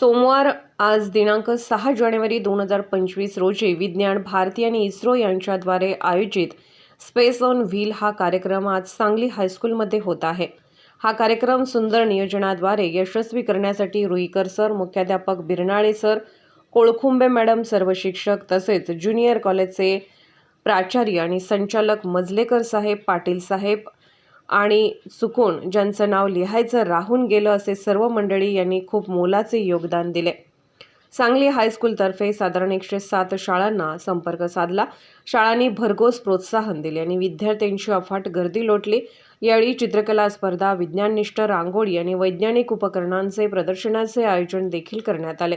सोमवार आज दिनांक सहा जानेवारी दोन हजार पंचवीस रोजी विज्ञान भारती आणि इस्रो यांच्याद्वारे आयोजित स्पेस ऑन व्हील हा कार्यक्रम आज सांगली हायस्कूलमध्ये होत आहे. हा कार्यक्रम सुंदर नियोजनाद्वारे यशस्वी करण्यासाठी रुईकर सर मुख्याध्यापक बिरनाळे सर कोळखुंबे मॅडम सर्व शिक्षक तसेच ज्युनियर कॉलेजचे प्राचार्य आणि संचालक मजलेकर साहेब पाटील साहेब आणि चुकून ज्यांचं नाव लिहायचं राहून गेलं असे सर्व मंडळी यांनी खूप मोलाचे योगदान दिले. सांगली हायस्कूलतर्फे साधारण एकशे सात शाळांना संपर्क साधला. शाळांनी भरघोस प्रोत्साहन दिले आणि विद्यार्थ्यांची अफाट गर्दी लोटली. यावेळी चित्रकला स्पर्धा विज्ञाननिष्ठ रांगोळी आणि वैज्ञानिक उपकरणांचे प्रदर्शनाचे आयोजन देखील करण्यात आले.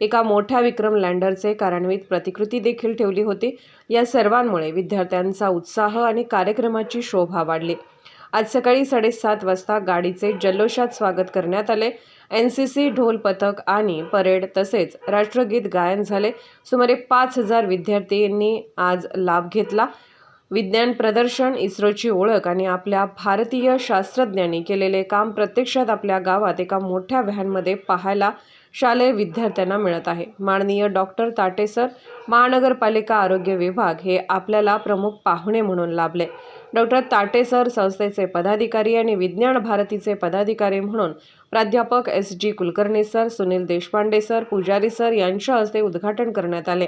एका मोठ्या विक्रम लँडरचे कार्यान्वित प्रतिकृती देखील ठेवली होती. या सर्वांमुळे विद्यार्थ्यांचा उत्साह आणि कार्यक्रमाची शोभा वाढली. आज सकाळी साडेसात वाजता गाडीचे जल्लोषात स्वागत करण्यात आले. एन सी सी ढोल पथक आणि परेड तसेच राष्ट्रगीत गायन झाले. सुमारे पाच हजार विद्यार्थ्यांनी आज लाभ घेतला. विज्ञान प्रदर्शन इस्रोची ओळख आणि आपल्या भारतीय शास्त्रज्ञांनी केलेले काम प्रत्यक्षात आपल्या गावात एका मोठ्या व्हॅनमध्ये पाहायला शालेय विद्यार्थ्यांना मिळत आहे. माननीय डॉक्टर ताटेसर महानगरपालिका आरोग्य विभाग हे आपल्याला प्रमुख पाहुणे म्हणून लाभले. डॉक्टर ताटेसर संस्थेचे पदाधिकारी आणि विज्ञान भारतीचे पदाधिकारी म्हणून प्राध्यापक S. G. Kulkarni sir Sunil Deshpande sir Pujari sir यांच्या हस्ते उद्घाटन करण्यात आले.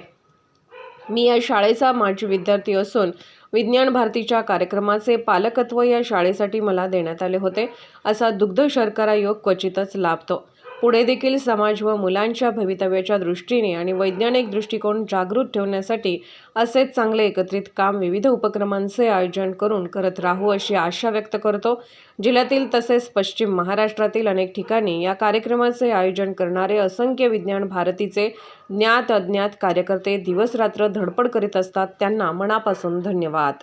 मी या शाळेचा माजी विद्यार्थी असून विज्ञान भारतीच्या कार्यक्रमाचे पालकत्व या शाळेसाठी मला देण्यात आले होते असा दुग्ध शर्करा योग क्वचितच लाभतो. पुढे देखील समाज व मुलांच्या भवितव्याच्या दृष्टीने आणि वैज्ञानिक दृष्टिकोन जागृत ठेवण्यासाठी असेच चांगले एकत्रित काम विविध उपक्रमांचे आयोजन करून करत राहू अशी आशा व्यक्त करतो. जिल्ह्यातील तसेच पश्चिम महाराष्ट्रातील अनेक ठिकाणी या कार्यक्रमाचे आयोजन करणारे असंख्य विज्ञान भारतीचे ज्ञात अज्ञात कार्यकर्ते दिवसरात्र धडपड करीत असतात. त्यांना मनापासून धन्यवाद.